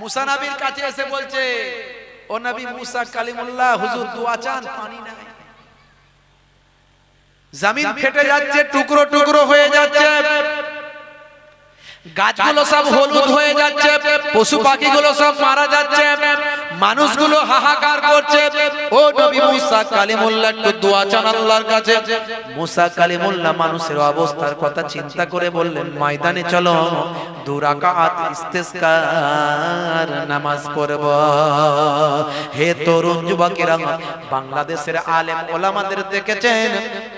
মুসা নবীর কাছে এসে বলছে ও নবী মুসা কালিমুল্লাহ হুজুর দোয়া চান পানি নাই। জমিন ফেটে যাচ্ছে টুকরো টুকরো হয়ে যাচ্ছে। গাছগুলো সব হলুদ হয়ে যাচ্ছে পশু পাখিগুলো সব মারা যাচ্ছে। মানুষগুলো হাহাকার করছে। ও নবী মুসা কালিমুল্লাহ একটু দোয়া চান আল্লাহর কাছে। মুসা কালিমুল্লাহ মানুষের অবস্থার কথা চিন্তা করে বললেন ময়দানে চলো দু রাকাত ইস্তেসকার নামাজ পড়ব। হে তরুণ যুবকেরা বাংলাদেশের আলেম ওলামাদের দেখেছেন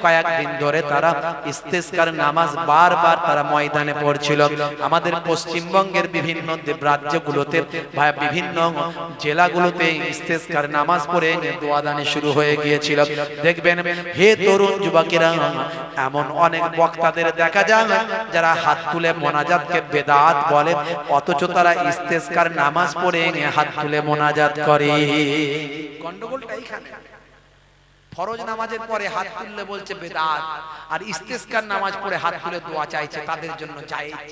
কয়েকদিন ধরে তারা ইস্তেসকার নামাজ বারবার তারা ময়দানে পড়ছিল। আমাদের পশ্চিমবঙ্গের বিভিন্ন রাজ্যগুলোতে বা বিভিন্ন জেলাগুলোতে ইস্তেসকার নামাজ পড়ে দোয়াদানে শুরু হয়ে গিয়েছিল। দেখবেন, হে তরুণ যুবকেরা, এমন অনেক বক্তাদের দেখা যায় যারা হাত তুলে মোনাজাতকে বেদাত বলে, অথচ তারা ইস্তেসকার নামাজ পড়ে হাত তুলে মোনাজাত করে। গন্ডগোলটা এইখানে। ফরজ নামাজের পরে হাত তুললে বলছে বেদাত, আর ইস্তেসকার নামাজ পড়ে হাত তুলে দোয়া চাইছে, তাদের জন্য জায়েজ।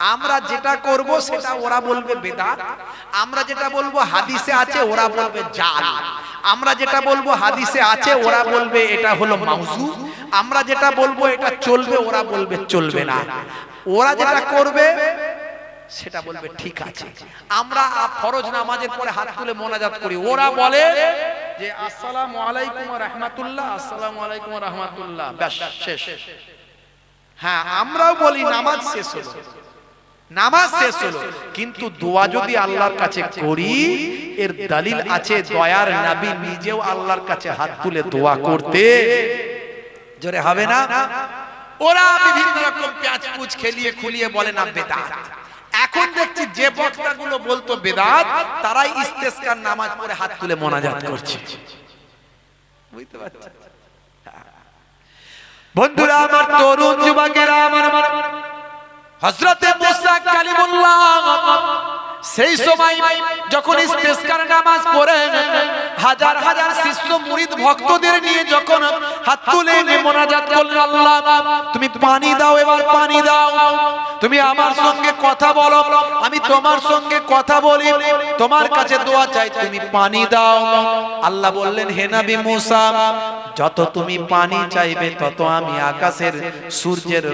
আমরা যেটা করব সেটা ওরা বলবে বেদাত। আমরা যেটা বলব হাদিসে আছে, ওরা বলবে জাল। আমরা যেটা বলব হাদিসে আছে, ওরা বলবে এটা হলো মাউজু আমরা যেটা বলব এটা চলবে, ওরা বলবে চলবে না। ওরা যেটা করবে, সেটা বলবে ঠিক আছে। আমরা ফরজ নামাজের পরে হাত তুলে মোনাজাত করি। ওরা বলে যে, আসসালামু আলাইকুম রাহমাতুল্লাহ, আসসালামু আলাইকুম রাহমাতুল্লাহ। ব্যাস, শেষ। হ্যাঁ আমরাও বলি, নামাজ শেষ হলো। নামাজ শেষ হলো। কিন্তু দোয়া যদি আল্লাহর কাছে করি এর দলিল আছে দয়ার নবী নিজেও আল্লাহর কাছে হাত তুলে দোয়া করতে। জোরে হবে না? ওরা বিভিন্ন রকম প্যাঁচ পুচ খেলিয়ে খুলিয়ে বলে না বেদাত। এখন দেখছি যে বক্তাগুলো বলতো বেদাত তারাই ইস্তেসকার নামাজ পড়ে হাত তুলে মোনাজাত করছে। বুঝতে পারছেন? বন্ধুরা আমার তরুণ যুবকেরা আমার আমার হযরতে মুসা কালিমুল্লাহ, সেই সময় যখন ইস্তেসকার নামাজ পড়ে হাজার হাজার শিষ্য মুরিদ ভক্তদের নিয়ে যখন হাত তুলে মোনাজাত করলেন, আল্লাহ, তুমি পানি দাও, এবার পানি দাও। তুমি আমার সঙ্গে কথা বলো, আমি তোমার সঙ্গে কথা বলি, তোমার কাছে দোয়া চাই, তুমি পানি দাও। আল্লাহ বললেন, হে নবী মুসা যত তুমি পানি চাইবে, তত আমি আকাশের সূর্যের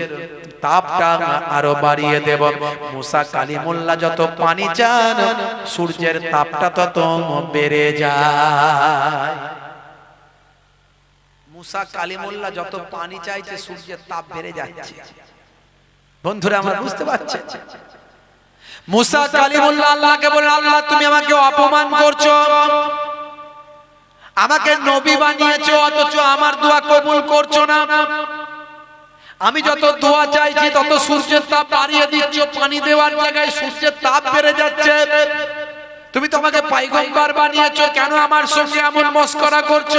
তাপটা আরও বাড়িয়ে দেব। মুসা কালিমুল্লাহ যত পানি চান, সূর্যের তাপটা তত বেড়ে যায়। মুসা কালিমুল্লাহ যত পানি চাইছে, সূর্যের তাপ বেড়ে যাচ্ছে। বন্ধুরা, আমরা বুঝতে পারছি? মুসা বলেন আল্লাহ, তুমি আমাকে অপমান করছ। আমাকে নবী বানিয়েছো অথচ আমার দোয়া কবুল করছ না। আমি যত দোয়া চাইছি তত সূর্যের তাপ বাড়িয়ে দিচ্ছ পানি দেওয়ার জায়গায় সূর্যের তাপ বেড়ে যাচ্ছে। তুমি তোমাকে পাইগম্বার বানিয়েছো কেন আমার সঙ্গে এমন মস্করা করছ?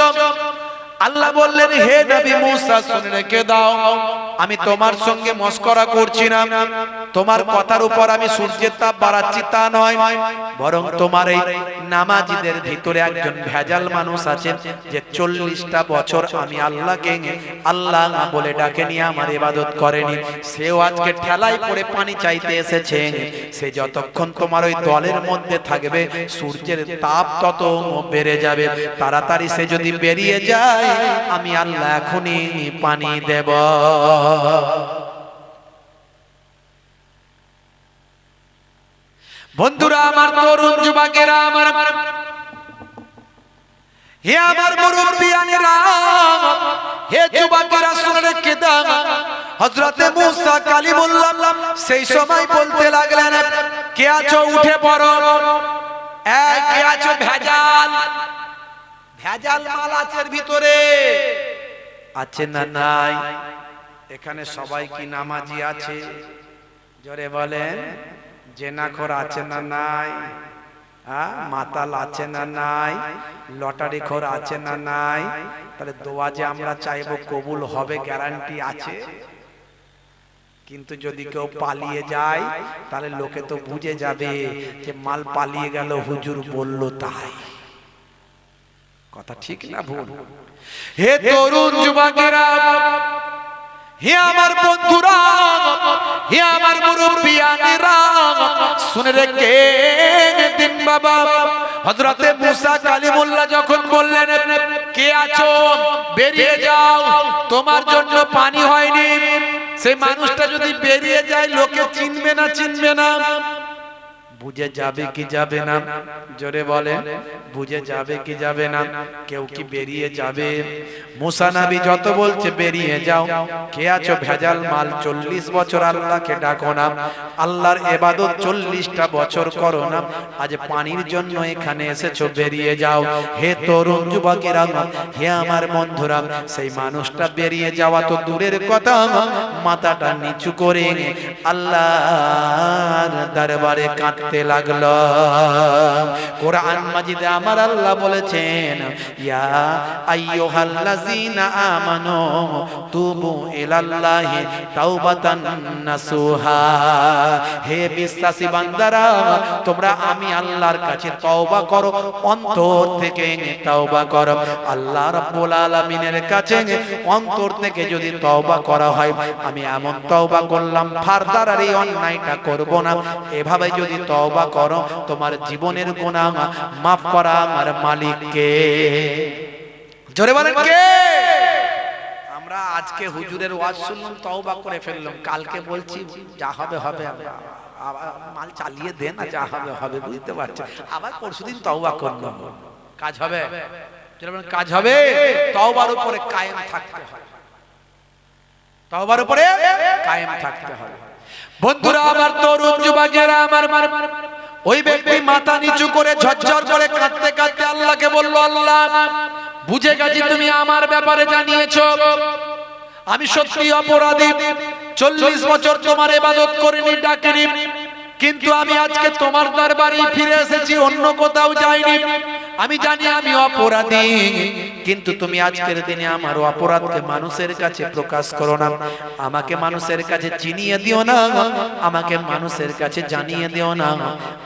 আল্লাহ বললেন, হে নবী মুসা, শুনে রেখে দাও, আমি তোমার সঙ্গে মস্করা করছি না। তোমার কথার উপর আমি সূর্যের তাপ বাড়াচ্ছি তা নয়। বরং তোমার এই নামাজিদের ভিতরে একজন ভেজাল মানুষ আছেন, যে চল্লিশটা বছর আমি আল্লাহ আল্লাহকে আল্লাহ বলে ডাকে নিয়ে আমার ইবাদত করেনি। সেও আজকে ঠেলাই পড়ে পানি চাইতে এসেছে। সে যতক্ষণ তোমার ওই দলের মধ্যে থাকবে, সূর্যের তাপ তত বেড়ে যাবে। তাড়াতাড়ি সে যদি বেরিয়ে যায় আমি আল্লাহ এখনই পানি দেব। বন্ধুরা, আমার তরুণ যুবকেরা, আমার হে আমার মুরব্বিয়ানেরা হে যুবকেরা, শুনে রেখে দাও। হযরতে মুসা কালিমুল্লাহ সেই সময় বলতে লাগলেন, কে আছো? উঠে পড়ো। এক, কে আছো? ভেজাল। ভেজাল মাল আছে ভিতরে। আছে না নাই? এখানে সবাই কি নামাজি আছে? জোরে বলেন জেনাখোর আছে না নাই? মাতাল আছে না নাই? লটারি খোর আছে না নাই? তাহলে দোয়া যে আমরা চাইব কবুল হবে গ্যারান্টি আছে? কিন্তু যদি কেউ পালিয়ে যায় তাহলে লোকে তো বুঝে যাবে যে মাল পালিয়ে গেল হুজুর বলল তাই। কথা ঠিক না ভুল? হে তরুণ যুবকেরা হে আমার বন্ধুরা হে আমার মুরব্বিয়ানেরা শুনে রেখে দিন বাবা। হযরতে মুসা কালিমুল্লাহ যখন বললেন কে আছো? বেরিয়ে যাও। তোমার জন্য পানি হয়নি। সেই মানুষটা যদি বেরিয়ে যায় লোকে চিনবে না চিনবে না। বুঝে যাবে কি যাবে না? জোরে বলে, বুঝে যাবে কি যাবে না? কেউ কি বেরিয়ে যাবে? মুসা নবী যত বলছে বেরিয়ে যাও। কে আছো ভেজাল মাল? চল্লিশ বছর আল্লাহকে ডাকো না। আল্লাহর এবাদত চল্লিশটা বছর করো না। আজ পানির জন্য এখানে এসেছ, বেরিয়ে যাও। হে তরুণ যুবকেরা, হে আমার বন্ধুরা, সেই মানুষটা বেরিয়ে যাওয়া তো দূরের কথা। মাথাটা নিচু করে আল্লাহর দরবারে কাঁদতে লাগল। কোরআন মাজিদে আমার আল্লাহ বলেছেন, ইয়া আইয়ুহাল্লাযীনা আমানু তুবু ইলাল্লাহি তাওবাতান নাসুহা। হে বিশ্বাসী বান্দারা, তোমরা আমি আল্লাহর কাছে তওবা করো, অন্তর থেকে তওবা করো। আল্লাহ রাব্বুল আলামিনের কাছে অন্তর থেকে যদি তওবা করা হয়, আমি এমন তওবা করলাম, ফারদার আর এই অন্যায়টা করব না। এভাবে যদি তওবা করো তোমার জীবনের গুনাহ মাফ করা আমার মালিককে। জোরে বলেন কে? আমরা আজকে হুজুরের ওয়াজ শুনলাম তওবা করে ফেললাম। কালকে বলছি যা হবে হবে। আবার মাল চালিয়ে দেন না যা হবে হবে বুঝতে পারছেন আবার পরশুদিন তওবা করলাম। কাজ হবে? জোরে বলেন, কাজ হবে? তওবার উপরে কায়েম থাকতে হবে। তওবার উপরে কায়েম থাকতে হবে। বন্ধুরা আমার তরুণ যুবকেরা আমার ওই ব্যক্তি মাথা নিচু করে ঝরঝর করে কাঁদতে কাঁদতে আল্লাহকে বলল আল্লাহ বুঝে গেছি তুমি আমার ব্যাপারে জানিয়েছো। আমি সত্যি অপরাধী। চল্লিশ বছর তোমার এবাদত করিনি ডাকিনি। কিন্তু আমি আজকে তোমার দরবারে ফিরে এসেছি অন্য কোথাও যাইনি। আমি জানি আমি অপরাধী। কিন্তু তুমি আজকের দিনে আমার অপরাধকে মানুষের কাছে প্রকাশ করো না। আমাকে মানুষের কাছে চিনিয়ে দিও না। আমাকে মানুষের কাছে জানিয়ে দিও না।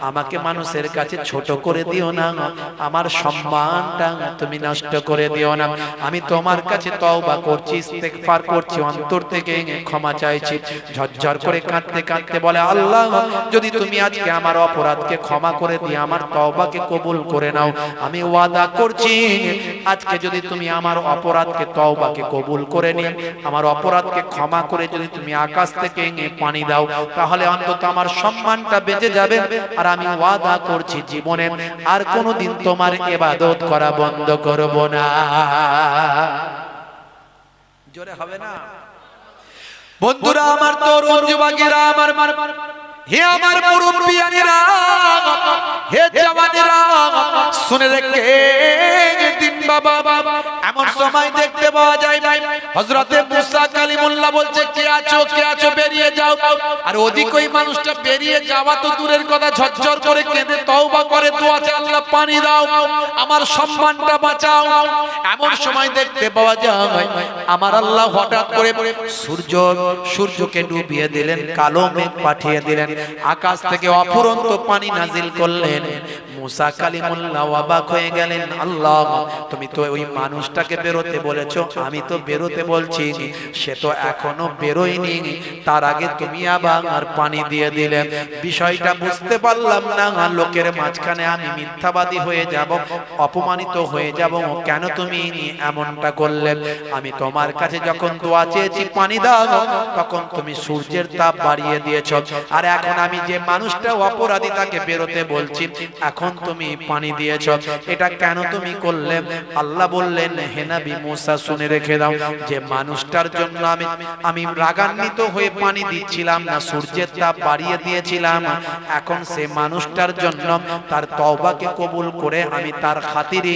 আমাকে মানুষের কাছে ছোট করে দিও না। আমার সম্মানটা তুমি নষ্ট করে দিও না। আমি তোমার কাছে তওবা করছি ইস্তেগফার করছি অন্তর থেকে ক্ষমা চাইছি। ঝরঝর করে কাঁদতে কাঁদতে বলে আল্লাহ যদি তুমি আজকে আমার অপরাধকে ক্ষমা করে দিয়ে আমার তওবাকে কবুল করে নাও। আমি ওয়াদা করছি আজকে যদি তুমি আমার অপরাধকে তওবাকে কবুল করে নিয়ে, আমার অপরাধকে ক্ষমা করে যদি তুমি আকাশ থেকে পানি দাও, তাহলে অন্তত আমার সম্মানটা বেঁচে যাবে। আর আমি ওয়াদা করছি জীবনে আর কোনোদিন তোমার ইবাদত করা বন্ধ করব না। জোরে হবে না? বন্ধুরা, আমার তরুণ যুবকেরা, আমার হে আমার মুরব্বিয়ানেরা হে জওয়ানেরা শুনে রেখে দিন বাবা। এমন সময় দেখতে পাওয়া যায় নাই। হযরতে মুসা কালিমুল্লাহ বলছে, কে আছো কে আছো, বেরিয়ে যাও। আর ওদিক ওই মানুষটা বেরিয়ে যাওয়া তো দূরের কথা, ঝরঝর করে কেঁদে তওবা করে, দোয়া চায় আল্লাহ পানি দাও, আমার সম্মানটা বাঁচাও। এমন সময় দেখতে পাওয়া যায়, আমার আল্লাহ হঠাৎ করে সূর্য, সূর্যকে ডুবিয়ে দিলেন, কালো মেঘ পাঠিয়ে দিলেন, আকাশ থেকে অফুরন্ত পানি নাজিল করলেন। মুসা কালিমুল্লাহ অবাক হয়ে গেলেন। আল্লাহ, তুমি তো ওই মানুষটাকে বেরোতে বলেছ, আমি তো বেরোতে বলছি, সে তো এখনও বেরোয়নি। তার আগে তুমি আবার পানি দিয়ে দিলেন বিষয়টা বুঝতে পারলাম না, লোকের মাঝখানে আমি মিথ্যাবাদী হয়ে যাব, অপমানিত হয়ে যাব, কেন তুমি এমনটা করলে? আমি তোমার কাছে যখন দোয়া চেয়েছি, পানি দাও, তখন তুমি সূর্যের তাপ বাড়িয়ে দিয়েছ। আর এখন আমি যে মানুষটা অপরাধী তাকে বেরোতে বলছি, এখন তুমি পানি দিয়েছ। এটা কেন তুমি করলে? আল্লাহ বললেন হেনাবি মোসা, শুনে রেখে দাও যে মানুষটার জন্য আমি আমি রাগান্বিত হয়ে পানি দিচ্ছিলাম না, সূর্যের তাপ বাড়িয়ে দিয়েছিলাম। এখন সে মানুষটার জন্য তার তওবাকে কবুল করে আমি তার খাতিরে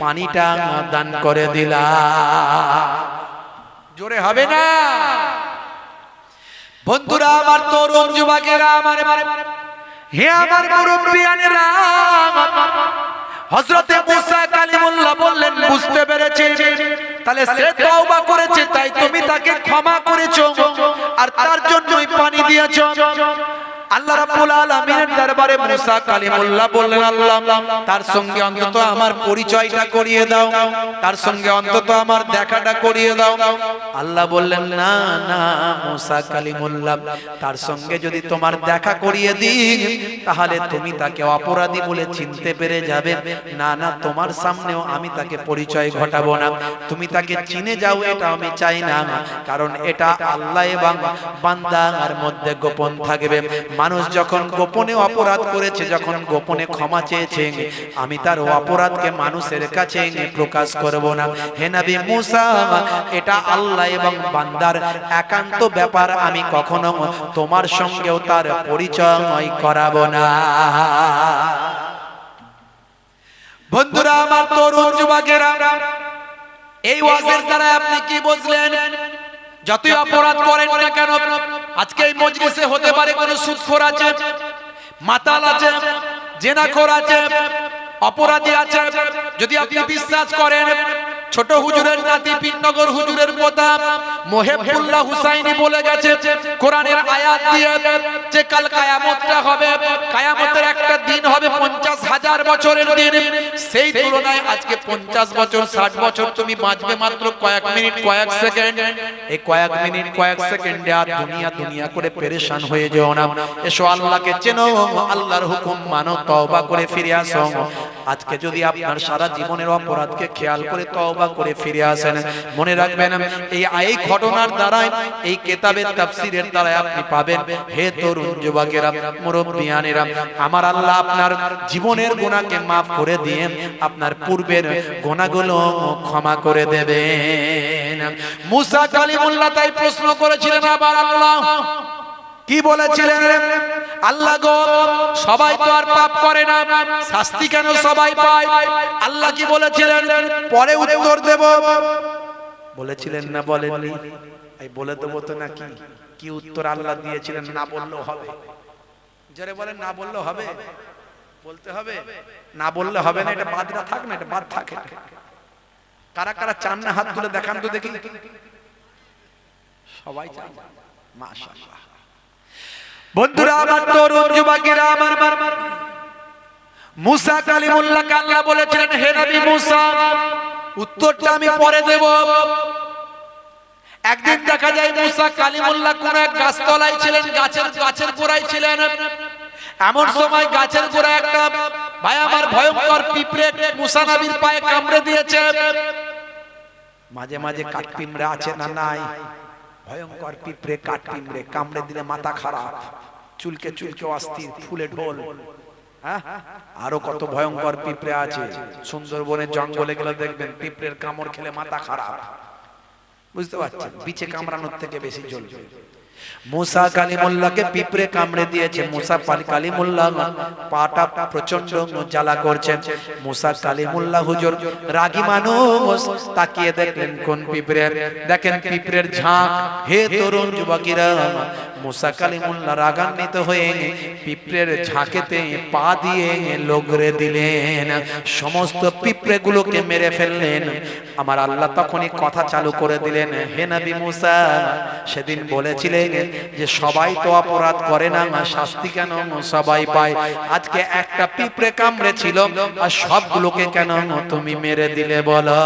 পানিটা দান করে দিলাম। জোরে হবে না? বন্ধুরা, আমার তরুণ যুবকেরা, আমার হে আমার মুরব্বিয়ানেরা হযরতে মুসা কালিমুল্লাহ বললেন, বুঝতে পেরেছি। তাহলে সে তওবা করেছে, তাই তুমি তাকে ক্ষমা করেছ। আর তার জন্যই পানি দিয়েছ। আল্লাহ রাব্বুল আলামিনের দরবারে মুসা কালিমুল্লাহ বললেন, আল্লাহ, তার সঙ্গে অন্তত আমার পরিচয়টা করিয়ে দাও। তার সঙ্গে অন্তত আমার দেখাটা করিয়ে দাও। আল্লাহ বললেন, না না, মুসা কালিমুল্লাহ, তার সঙ্গে যদি তোমার দেখা করিয়ে দিই, তাহলে তুমি তাকে অপরাধী বলে চিনতে পেরে যাবে। না না, তোমার সামনেও আমি তাকে পরিচয় ঘটাবো না। তুমি তাকে চিনে যাও, এটা আমি চাই না, কারণ এটা আল্লাহ এবং বান্দার মধ্যে গোপন থাকবে। মানুষ যখন গোপনে অপরাধ করেছে, যখন গোপনে ক্ষমা চেয়েছে আমি তার অপরাধকে মানুষের কাছে প্রকাশ করব না। হে নবী মুসা, এটা আল্লাহ এবং বান্দার একান্ত ব্যাপার, আমি কখনো তোমার সঙ্গেও তার পরিচয় করাবো না। বন্ধুরা, আমার তরুণ যুবকেরা, এই ওয়াজের দ্বারা আপনি কি বুঝলেন? যতই অপরাধ করেন না কেন আজকে এই মজলিসে হতে পারে কোন সুদখোর আছে? মাতাল আছে? জেনাখোর আছে? অপরাধী আছে? যদি আপনি বিশ্বাস করেন ছোট হুজুরের নাতি পিননগর হুজুরের পোতা মোহেবুল্লাহ হুসাইনি বলে গেছে, কোরআনের আয়াত দিয়ে যে কাল কায়ামতটা হবে, কায়ামতের একটা দিন হবে পঞ্চাশ হাজার বছরের দিন। সেই তুলনায় আজকে পঞ্চাশ বছর, ষাট বছর তুমি বাঁচবে মাত্র কয়েক মিনিট, কয়েক সেকেন্ড। এই কয়েক মিনিট, কয়েক সেকেন্ডে আর দুনিয়া দুনিয়া করে পেরেশান হয়ে যেও না। এসো আল্লাহকে চেনো, আল্লাহর হুকুম মানো, তওবা করে ফিরে আসো। আজকে যদি আপনার সারা জীবনের অপরাধকে খেয়াল করে তওবা করে ফিরে আসেন। মনে রাখবেন, এই এই ঘটনার দ্বারাই এই কেতাবের তাফসীরের দ্বারাই আপনি পাবেন। হে তরুণ যুবকেরা, মুরব্বিয়ানেরা, আমার আল্লাহ আপনার জীবনের গুনাহকে maaf করে দিয়ে আপনার পূর্বের গুনাহগুলো ক্ষমা করে দেবেন। মুসা কালিমুল্লাহ তাই প্রশ্ন করেছিলেন, আবার আল্লাহ কি বলেছিলেন আল্লাহ গো, সবাই তো আর পাপ করে না। শাস্তি কেন সবাই পায়? আল্লাহ কি বলেছিলেন? পরে উত্তর দেব। বলেছিলেন, না, বলেননি। এই, বলে দেবো তো নাকি? কি উত্তর আল্লাহ দিয়েছিলেন? না বললেও হবে। জোরে বলেন, না বললেও হবে? বলতে হবে। না বললে হবে না। এটা বাদ না থাক না, এটা বাদ থাকে। কারা কারা চান না হাত তুলে দেখান তো দেখি? সবাই চান মাশাআল্লাহ। বন্ধুরা আমার তরুণ যুবকেরা আমার মুসা কালিমুল্লাহ আল্লাহ বলেছিলেন হে নবী মুসা উত্তরটা আমি পরে দেব। একদিন দেখা যায় মুসা কালিমুল্লাহ কোন এক গাছতলায় ছিলেন গাছের গাছের গোড়ায় ছিলেন। এমন সময় গাছের গোড়ায় একটা ভাই আমার ভয়ঙ্কর পিঁপড়ে মুসা নবীর পায়ে কামড়ে দিয়েছে। মাঝে মাঝে কাঠ পিঁপড়ে আছে না নাই? ভয়ঙ্কর পিঁপড়ে, কাঠ পিঁপড়ে, কামড়ে দিলে মাথা খারাপ, চুলকে চুলকে অস্থির, ফুলে ঢোল। হ্যাঁ? আরও কত ভয়ঙ্কর পিঁপড়ে আছে। সুন্দরবনের জঙ্গলে গেলে দেখবেন পিঁপড়ের কামড় খেলে মাথা খারাপ। বুঝতে পারছেন? বিচে কামড়ানোর থেকে বেশি জ্বলবে। মুসা কালিমুল্লাহকে পিঁপড়ে কামড়ে দিয়েছে। মুসা কালিমুল্লাহ পাটা প্রচণ্ড জ্বালা করছেন। মুসা কালিমুল্লাহ হুজুর রাগী মানুষ তাকিয়ে দেখলেন কোন পিঁপড়ে। দেখেন পিঁপড়ের ঝাঁক। হে তরুণ যুবকেরা, মুসা কালিমুল্লাহ রাগান্বিত হয়ে পিঁপড়ের ঝাঁকেতে পা দিয়ে লগরে দিলেন। সমস্ত পিঁপড়ে গুলোকে মেরে ফেললেন। আমার আল্লাহ তখনই কথা চালু করে দিলেন, হে নবী মুসা, সেদিন বলেছিলেন যে সবাই তো অপরাধ করে না শাস্তি কেন সবাই পায়? আজকে একটা পিঁপড়ে কামড়ে ছিল আর সবগুলোকে কেন তুমি মেরে দিলে বলো?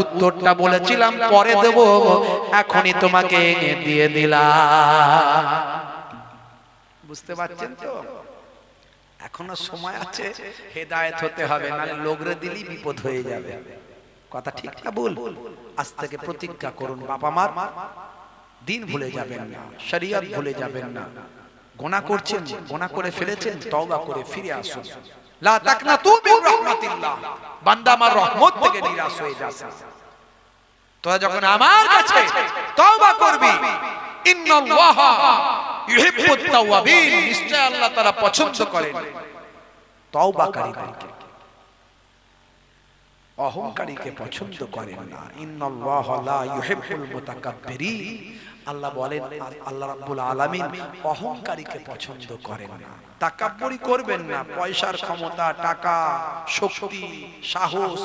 উত্তরটা বলেছিলাম, পরে দেব, এখনই তোমাকে দিয়ে দিলাম। বুঝতে পারছেন তো? এখনও সময় আছে, হেদায়েত হতে হবে নালে লোগরে দিলেই বিপদ হয়ে যাবে। কথা ঠিক না ভুল? আজ থেকে প্রতিজ্ঞা করুন বাবা মার দিন ভুলে যাবেন না। শরিয়ত ভুলে যাবেন না। গোনা করছেন গোনা করে ফেলেছেন তওবা করে ফিরে আসুন। লা তাকনাতু মির রাহমাতিল্লাহ। বান্দা আমার রহমত থেকে নিরাশ হয়ে যাস তোরা যখন আমার কাছে তওবা করবি ইন্নাল্লাহ ইউহিব্বুত তাওয়াবিন। নিশ্চয় আল্লাহ তাআলা পছন্দ করেন। তওবাকারীদেরকে। অহংকারীকে পছন্দ করেন না। ইন্নাল্লাহ লা ইউহিব্বুল মুতাকাব্বিরিন। আল্লাহ বলেন আল্লাহ রাব্বুল আলামিন অহংকারীকে পছন্দ করেন না। তাকাব্বুরি করবেন না। পয়সার ক্ষমতা টাকা শক্তি সাহস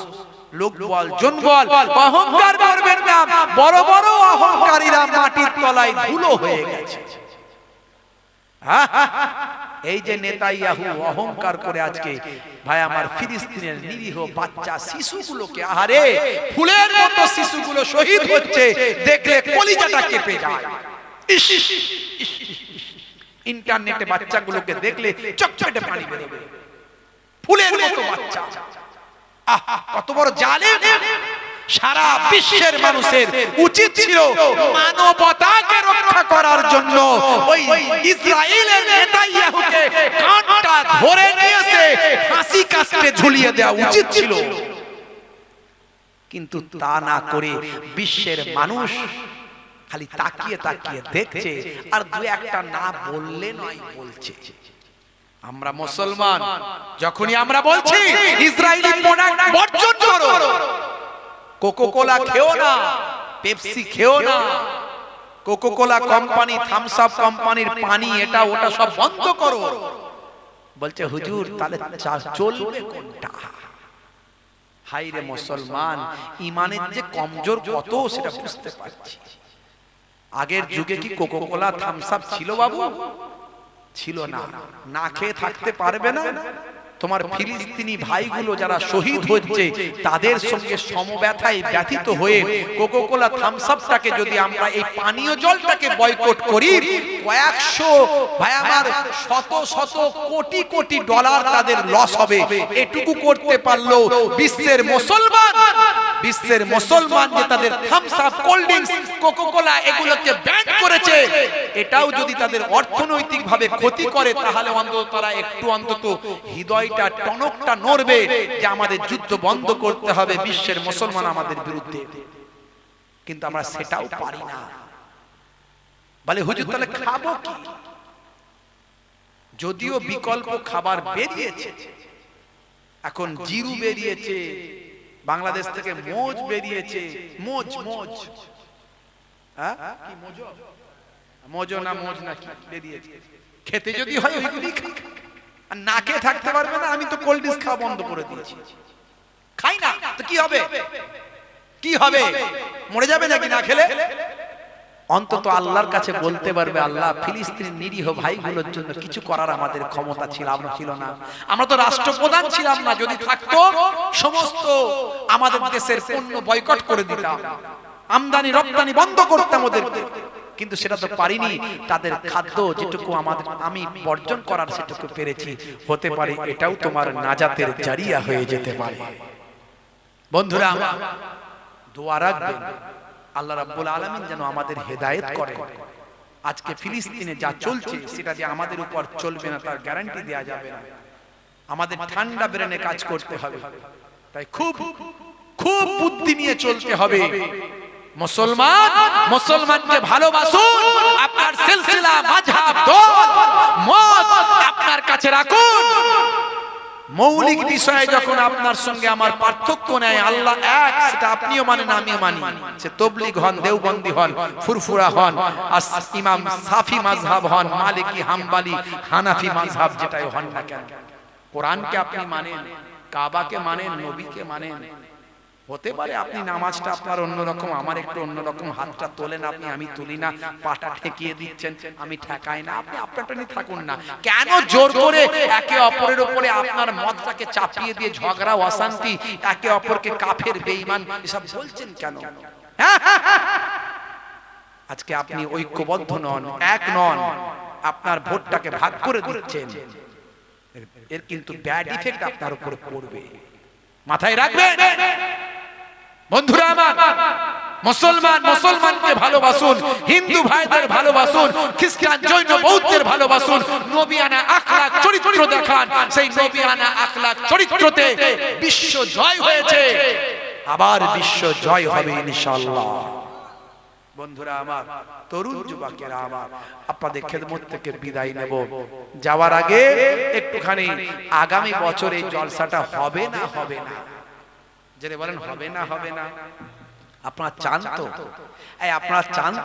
লোকবল জনবল অহংকার করবেন না। বড় বড় অহংকারীরা মাটির তলায় ধুলো হয়ে গেছে। হ্যাঁ? এই যে নেতাইয়াহু অহংকার করে আজকে ভাই আমার ফিলিস্তিনের নিরীহ বাচ্চা শিশুগুলোকে আহারে ফুলের মতো শিশুগুলো শহীদ হচ্ছে দেখলে কলিজাটা কেঁপে যায়। ইন্টারনেটে বাচ্চাগুলোকে দেখলে চকচকে পানি বেরোবে। ফুলের মতো বাচ্চা। আহা, কত বড় জালেম। সারা বিশ্বের মানুষের উচিত ছিল মানবতাকে রক্ষা করার জন্য ওই ইসরায়েলের কানটা ধরে নিয়েছে ফাঁসি কাস্টে ঝুলিয়ে দেওয়া উচিত ছিল। কিন্তু তা না করে বিশ্বের মানুষ খালি তাকিয়ে তাকিয়ে দেখছে, আর দু একটা না বললে নয় বলছে। আমরা মুসলমান, যখনই আমরা বলছি, ইসরায়েলি প্রোডাক্ট বর্জন করো। কোকো কোলা খেও না পেপসি খেও না Coca Cola company Thums Up কোম্পানির পানি, এটা ওটা সব বন্ধ করো। বলছে, হুজুর, তাহলে চলবে কোনটা? হাই রে মুসলমান, ইমানের যে কমজোর কত, সেটা বুঝতে পারছি। আগের যুগে কি কোকোকোলা থামস আপ ছিল বাবু? ছিল না। না খেয়ে থাকতে পারবে না? তোমার ফিলিস্তিনি ভাইগুলো যারা শহীদ হচ্ছে তাদের সঙ্গে সমব্যথায় ব্যথিত হয়ে কোকোকোলা থামস আপটাকে যদি আমরা এই পানীয় জলটাকে বয়কট করি কয়েকশো ভাই আমার শত শত কোটি কোটি ডলার তাদের লস হবে। এটুকু করতে পারল বিশ্বের মুসলমান। বিশ্বের মুসলমান যে তাদের Thums Up cold drinks Coca Cola এগুলোকে ব্যান করেছে। এটাও যদি তাদের অর্থনৈতিকভাবে ক্ষতি করে তাহলে অন্তত তারা একটু অন্তত হৃদয়টা টনকটা নড়বে যে আমাদের যুদ্ধ বন্ধ করতে হবে বিশ্বের মুসলমান আমাদের বিরুদ্ধে। কিন্তু আমরা সেটাও পারি না। বলে, হুজুর, তাহলে খাব কি? যদিও বিকল্প খাবার বেরিয়েছে, এখন জিরু বেরিয়েছে, বাংলাদেশ থেকে মোজ বেরিয়েছে, মোজ মোজ। হ্যাঁ? মোজো? না, মোজ না খেতে যদি হয় ওইগুলি খাই না খেয়ে থাকতে পারবে না, আমি তো কোল্ড ড্রিঙ্কস খাওয়া বন্ধ করে দিয়েছি। খাই না, তো কি হবে? কি হবে? মরে যাবে নাকি না খেলে? অন্তত আল্লাহর কাছে বলতে পারবে, আল্লাহ, ফিলিস্তিন নিরীহ ভাইগুলোর জন্য কিছু করার আমাদের ক্ষমতা ছিল, আমরা ছিল না। আমরা তো রাষ্ট্রপ্রধান ছিলাম না, যদি থাকতো, সমস্ত আমাদের দেশের পণ্য বয়কট করে দিতাম। আমদানি, রপ্তানি বন্ধ করতাম ওদেরকে। কিন্তু সেটা তো পারিনি। তাদের খাদ্য যেটুকু আমাদের আমি বর্জন করার সেটুকু পেরেছি। হতে পারে এটাও তোমার নাজাতের জারিয়া হয়ে যেতে পারে। বন্ধুরা, দোয়া রাখবেন। আল্লাহ রাব্বুল আলামিন যেন আমাদের হেদায়েত করেন। আজকে ফিলিস্তিনে যা চলছে, সেটা যে আমাদের উপর চলবে না, তার গ্যারান্টি দেয়া যাবে না। আমাদের ঠান্ডা ব্রেনে কাজ করতে হবে। তাই খুব খুব বুদ্ধি নিয়ে চলতে হবে। মুসলমান, মুসলমানকে ভালোবাসুন, আপনার সিলসিলা মাযহাব দল, মত আপনার কাছে রাখুন। মৌলিক বিষয়ে যখন আপনার সঙ্গে আমার পার্থক্য নেয়, আল্লাহ এক, সেটা আপনিও মানেন, আমিও মানি। সে তবলিগ হন, দেওবন্দি হন, ফুরফুরা হন ইমাম সাফি মাযহাব হন, মালিকি, হাম্বালি, হানাফি মাঝহাব যেটাই হন না কেন। কোরআনকে আপনি মানেন, কাবাকে মানেন, নবীকে মানেন হতে পারে আপনি নামাজটা আপনার অন্যরকম, আমার একটু অন্যরকম হাতটা তোলেন আপনি, আমি তুলি না, পাটা ঠেকিয়ে দিচ্ছেন, আমি ঠেকাই না, আপনি আপনারটা নিয়ে থাকুন না। কেন জোর করে একে অপরের উপরে আপনার মতটাকে চাপিয়ে দিয়ে ঝগড়া, অশান্তি, একে অপরকে কাফের, বেঈমান, এসব বলছেন কেন? হ্যাঁ? আজকে আপনি ঐক্যবদ্ধ নন, এক নন, আপনার ভোটটাকে ভাগ করে দিচ্ছেন। এর কিন্তু ব্যাড ইফেক্ট আপনার উপরে পড়বে। মাথায় রাখবেন? বন্ধুরা আমার, মুসলমান মুসলমানকে ভালোবাসুন, হিন্দু ভাইদের ভালোবাসুন, খ্রিস্টান, জৈন বৌদ্ধের ভালোবাসুন, নবিয়ানা আখলাক চরিত্র দেখান। সেই নবিয়ানা আখলাক চরিত্রতে বিশ্ব জয় হয়েছে। আবার বিশ্ব জয় হবে ইনশাআল্লাহ। বন্ধুরা আমার, তরুণ যুবকেরা আমার, আপনাদের খেদমত থেকে বিদায় নেব। যাওয়ার আগে একটুখানি আগামী বছর জলসাটা হবে না হবে না? যেটা বলেন হবে না হবে না। আপনারা চান তো? এই আপনারা চান তো?